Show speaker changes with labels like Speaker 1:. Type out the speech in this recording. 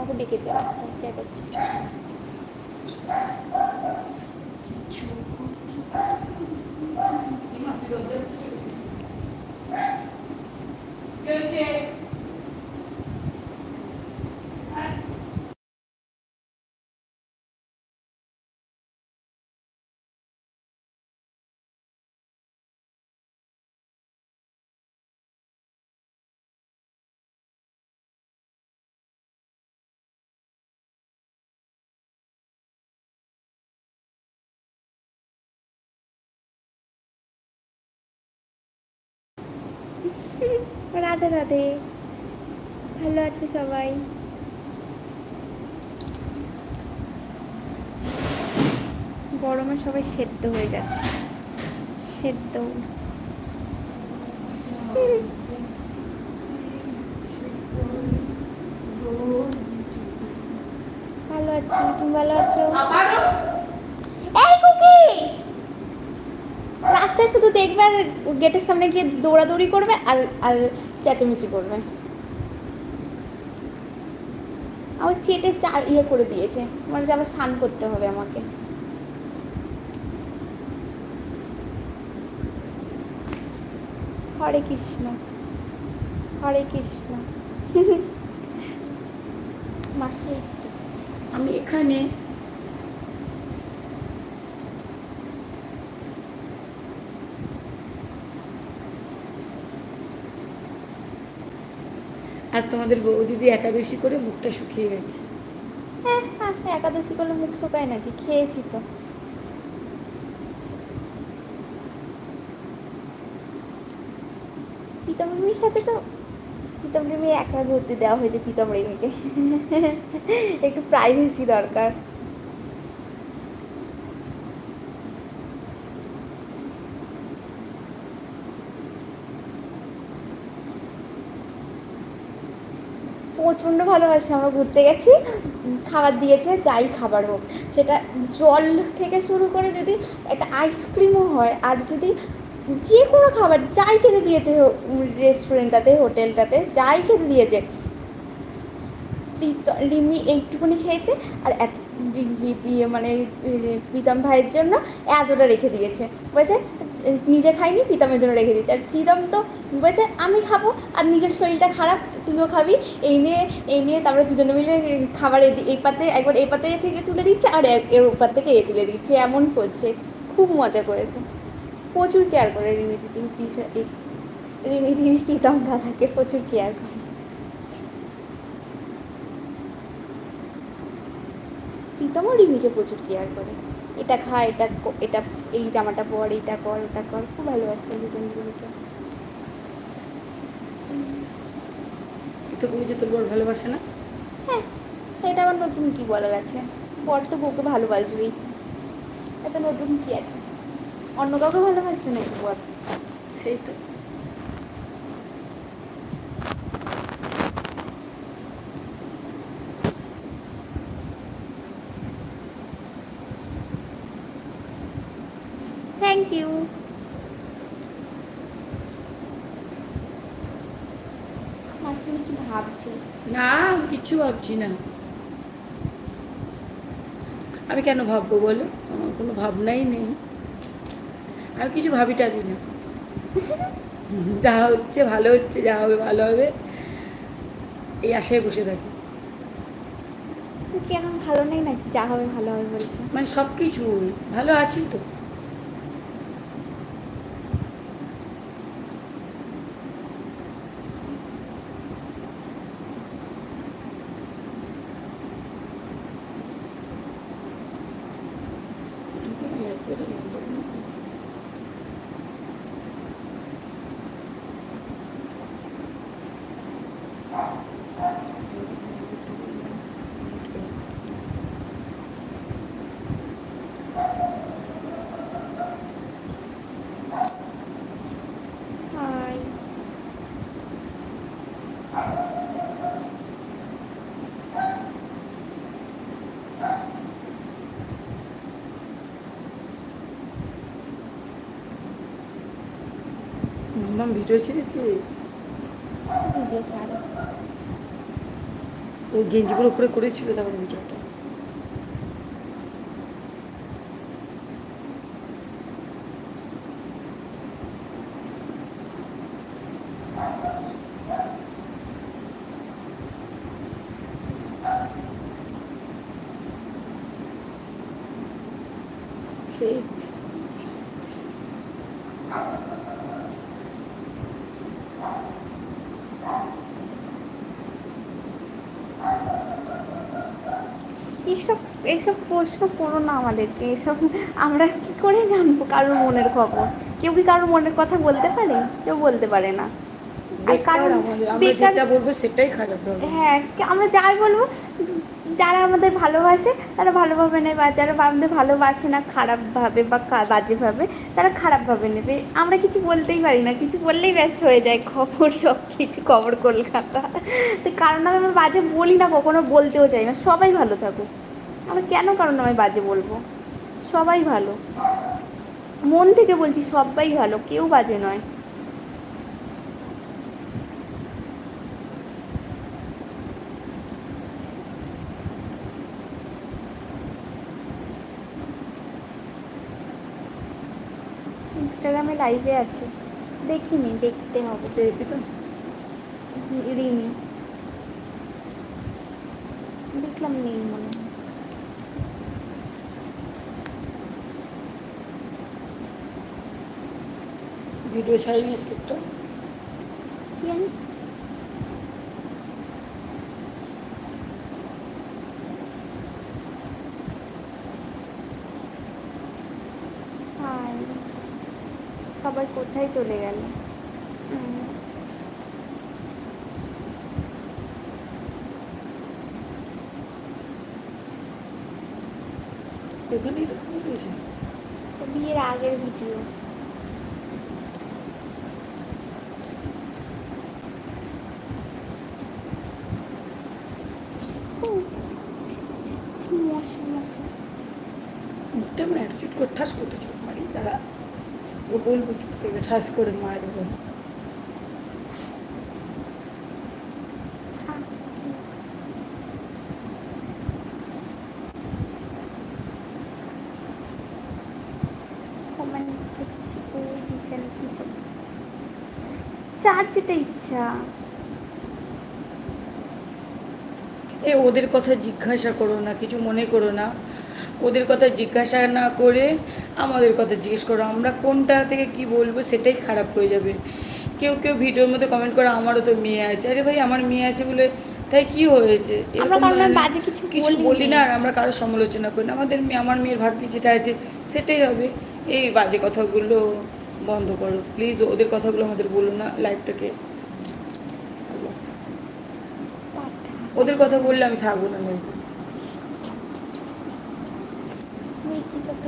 Speaker 1: কাকু দেখেছে রাস্তায় চেঁচাচ্ছে রাধে রাধে। ভালো আছে সবাই? গরমে সবাই সেদ্ধ হয়ে যাচ্ছে। সেদ্ধ। ভালো আছি, তুমি ভালো আছো এই কুকি রাস্তায় শুধু দেখবে আর গেটের সামনে গিয়ে দৌড়াদৌড়ি করবে আর আর চেঁচামেচি করবে। আমার চেটে চা ইয়ে করে দিয়েছে। মানে যে আবার স্নান করতে হবে আমাকে। হরে কৃষ্ণ হরে কৃষ্ণ। মাসি
Speaker 2: আমি এখানে আজ তোমাদের বৌদিদি একাদশী করে মুখটা শুকিয়ে গেছে।
Speaker 1: হ্যাঁ হ্যাঁ একাদশী করলে মুখ শুকায় নাকি? খেয়েছি তো। প্রীতম সাথে তো প্রীতম রিমি ঘুরতে দেওয়া হয়েছে প্রীতম একটু প্রাইভেসি দরকার। প্রচণ্ড ভালোবাসে আমরা ঘুরতে গেছি, খাবার দিয়েছে, যাই খাবার হোক। সেটা জল থেকে শুরু করে যদি একটা আইসক্রিমও হয়, আর যদি যে কোনো খাবার যাই খেতে দিয়েছে রেস্টুরেন্টটাতে হোটেলটাতে যাই খেতে দিয়েছে, প্রীত- রিমি এইটুকুনি খেয়েছে, আর রিমি দিয়ে মানে প্রীতম ভাইয়ের জন্য এতটা রেখে দিয়েছে। বলছে নিজে খাইনি, প্রীতমের জন্য রেখে দিয়েছে। আর প্রীতম তো বলছে, আমি খাব, আর নিজের শরীরটা খারাপ, তুইও খাবি। এই নিয়ে এই নিয়ে তারপরে দুজনে মিলে খাবার এই পাতে, একবার এই পাতে থেকে তুলে দিচ্ছে, আর এর ওপার থেকে এ তুলে দিচ্ছে। এমন করছে, খুব মজা করেছে। প্রচুর কেয়ার করে রিমি দিদি, দিশা- এই রিমি দিদি প্রীতম দাদাকে প্রচুর কেয়ার করে। প্রীতমও রিমিকে প্রচুর কেয়ার করে। এটা খা এটা এটা এই জামাটা পর এটা কর ওটা কর। খুব ভালোবাসে দুজন দুজনকে
Speaker 2: তো তুমি যে তোর বড় ভালোবাসে না?
Speaker 1: হ্যাঁ এটা আবার নতুন কি বলার আছে? বর তো বউকে ভালোবাসবেই। এত নতুন কি আছে? অন্য কাউকে ভালোবাসবে নাকি বর?
Speaker 2: সেই তো।
Speaker 1: থ্যাংক ইউ আসলে কি ভাবছি?
Speaker 2: না কিচ্ছু ভাবছি না। আমি কেন ভাববো বলো? আমার কোনো ভাবনাই নেই। আমি কিছু ভাবি টাবি না। যা হচ্ছে ভালো হচ্ছে যা হবে ভালো হবে এই আশায় বসে থাকি।
Speaker 1: তুই কি এখন ভালো নেই নাকি? যা হবে ভালো হবে বলছে।
Speaker 2: মানে সব কিছু ভালো আছি তো।
Speaker 1: Gracias.
Speaker 2: মাম্মাম ভিডিও ছেড়েছে ওই গেঞ্জিগুলো উপরে করেছিল তারপরে ভিডিওটা সেই
Speaker 1: এইসব এইসব প্রশ্ন করো না আমাদেরকে এইসব আমরা কি করে জানব কারোর মনের খবর? কেউ কি কারোর মনের কথা বলতে পারে? কেউ বলতে পারে না। কারণ
Speaker 2: যেটা বলব সেটাই খারাপ হবে
Speaker 1: হ্যাঁ আমরা যাই বলব যারা আমাদের ভালোবাসে তারা ভালোভাবে নেবে আর যারা আমাদের ভালোবাসে না খারাপভাবে বা বাজেভাবে তারা খারাপভাবে নেবে। আমরা কিছু বলতেই পারি না কিছু বললেই ব্যাস হয়ে যায় খবর সব কিছু খবর কলকাতা। তো কারণ আমি আমার বাজে বলি না কখনো বলতেও চাই না। সবাই ভালো থাকুক। আমরা কেন কারণ আমি বাজে বলব? সবাই ভালো। মন থেকে বলছি সবাই ভালো কেউ বাজে নয়। ইনস্টাগ্রামে লাইভে আছে। দেখিনি দেখতে হবে।
Speaker 2: পেয়ে তো
Speaker 1: রিমি। দেখলাম নেই মনে হয়।
Speaker 2: ভিডিও ছাড়িনি স্ক্রিপ্টটা
Speaker 1: কি জানি। সবাই কোথায় চলে গেল?
Speaker 2: তো
Speaker 1: বিয়ের আগের ভিডিও।
Speaker 2: মুখটা আমার অ্যাটিচিউড করে ঠাস করতে চোখ মারি দাঁড়া ও বলব কি এবার ঠাস করে মার দেবো
Speaker 1: থাক। কমেন্ট করছি ওই দিশে কি সব। চার যেটা ইচ্ছা।
Speaker 2: এ ওদের কথা জিজ্ঞাসা করো না কিছু মনে করো না। ওদের কথা জিজ্ঞাসা না করে আমাদের কথা জিজ্ঞেস করো। আমরা কোনটা থেকে কি বলব সেটাই খারাপ হয়ে যাবে। কেউ কেউ ভিডিওর মধ্যে কমেন্ট করে আমারও তো মেয়ে আছে। আরে ভাই আমার মেয়ে আছে বলে তাই কি হয়েছে?
Speaker 1: কিছু
Speaker 2: বলি না আর আমরা কারও সমালোচনা করি না। আমাদের মেয়ে আমার মেয়ের ভাগ্যে যেটা আছে সেটাই হবে। এই বাজে কথাগুলো বন্ধ করো। প্লিজ ওদের কথাগুলো আমাদের বলো না লাইফটাকে। ওদের কথা বললে আমি থাকব না।
Speaker 1: 조금.